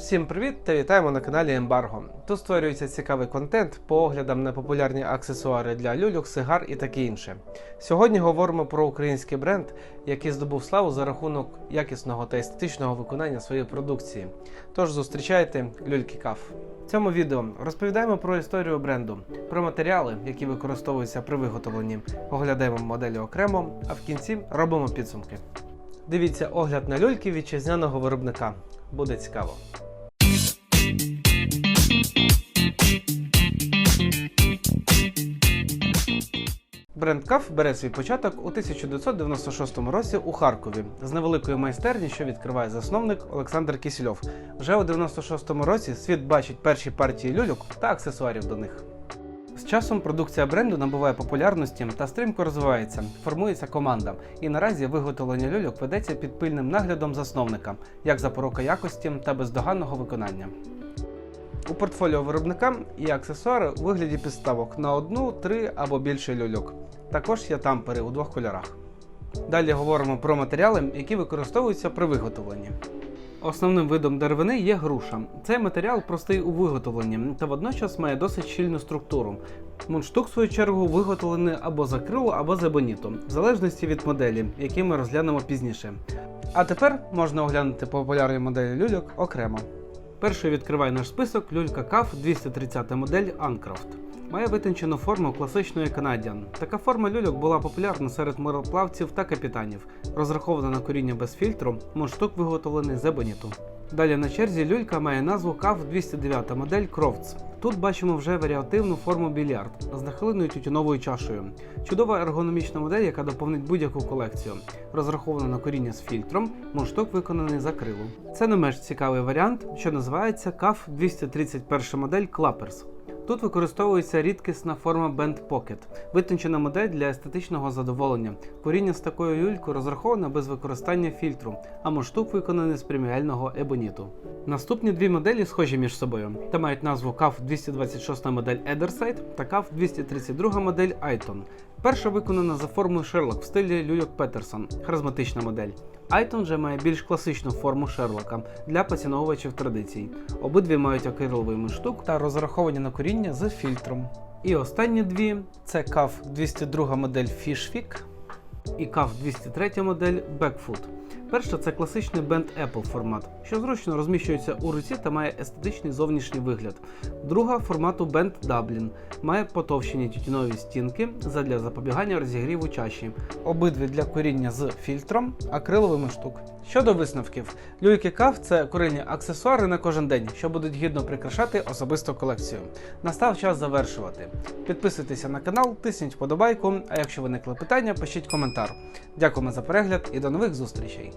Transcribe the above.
Всім привіт та вітаємо на каналі Ембарго. Тут створюється цікавий контент по оглядам на популярні аксесуари для люльок, сигар і таке інше. Сьогодні говоримо про український бренд, який здобув славу за рахунок якісного та естетичного виконання своєї продукції. Тож зустрічайте люльки каф. В цьому відео розповідаємо про історію бренду, про матеріали, які використовуються при виготовленні, оглядаємо моделі окремо, а в кінці робимо підсумки. Дивіться огляд на люльки вітчизняного виробника. Буде цікаво. Бренд Каф бере свій початок у 1996 році у Харкові з невеликої майстерні, що відкриває засновник Олександр Кісільов. Вже у 96-му році світ бачить перші партії люльок та аксесуарів до них. З часом продукція бренду набуває популярності та стрімко розвивається, формується команда. І наразі виготовлення люльок ведеться під пильним наглядом засновника, як запорука якості та бездоганного виконання. У портфоліо виробника є аксесуари у вигляді підставок на одну, три або більше люльок. Також є тампери у двох кольорах. Далі говоримо про матеріали, які використовуються при виготовленні. Основним видом деревини є груша. Цей матеріал простий у виготовленні та водночас має досить щільну структуру. Мундштук, в свою чергу, виготовлений або з акрилу, або з ебоніту, в залежності від моделі, які ми розглянемо пізніше. А тепер можна оглянути популярні моделі люльок окремо. Першою відкриває наш список люлька каф 230 модель Анкрафт. Має витончену форму класичної Canadian. Така форма люльок була популярна серед мироплавців та капітанів. Розрахована на коріння без фільтру, мундштук виготовлений з ебоніту. Далі на черзі люлька має назву каф 209 модель Crofts. Тут бачимо вже варіативну форму більярд з нахиленою тютюновою чашею. Чудова ергономічна модель, яка доповнить будь-яку колекцію. Розрахована на коріння з фільтром, мундштук виконаний з акрилу. Це не менш цікавий варіант, що називається CAF 231 модель Clappers. Тут використовується рідкісна форма Band Pocket, витончена модель для естетичного задоволення. Коріння з такою люлькою розраховане без використання фільтру, а моштук виконаний з преміального ебоніту. Наступні дві моделі схожі між собою та мають назву CAF 226 модель Ederside та CAF 232 модель Aiton. Перша виконана за формою Шерлок в стилі Люйок Петерсон, харизматична модель. Айтон же має більш класичну форму Шерлока для поціновувачів традицій. Обидві мають акриловий мундштук та розраховані на коріння з фільтром. І останні дві це CAF 202 модель Fishwick і CAF 203 модель Backfoot. Перша це класичний Band Apple формат, що зручно розміщується у руці та має естетичний зовнішній вигляд. Друга формату Band Dublin має потовщені тютюнові стінки задля запобігання розігріву чаші. Обидві для коріння з фільтром, акриловий штук. Щодо висновків, люльки кав це курильні аксесуари на кожен день, що будуть гідно прикрашати особисту колекцію. Настав час завершувати. Підписуйтеся на канал, тисніть вподобайку, а якщо виникли питання, пишіть коментар. Дякуємо за перегляд і до нових зустрічей!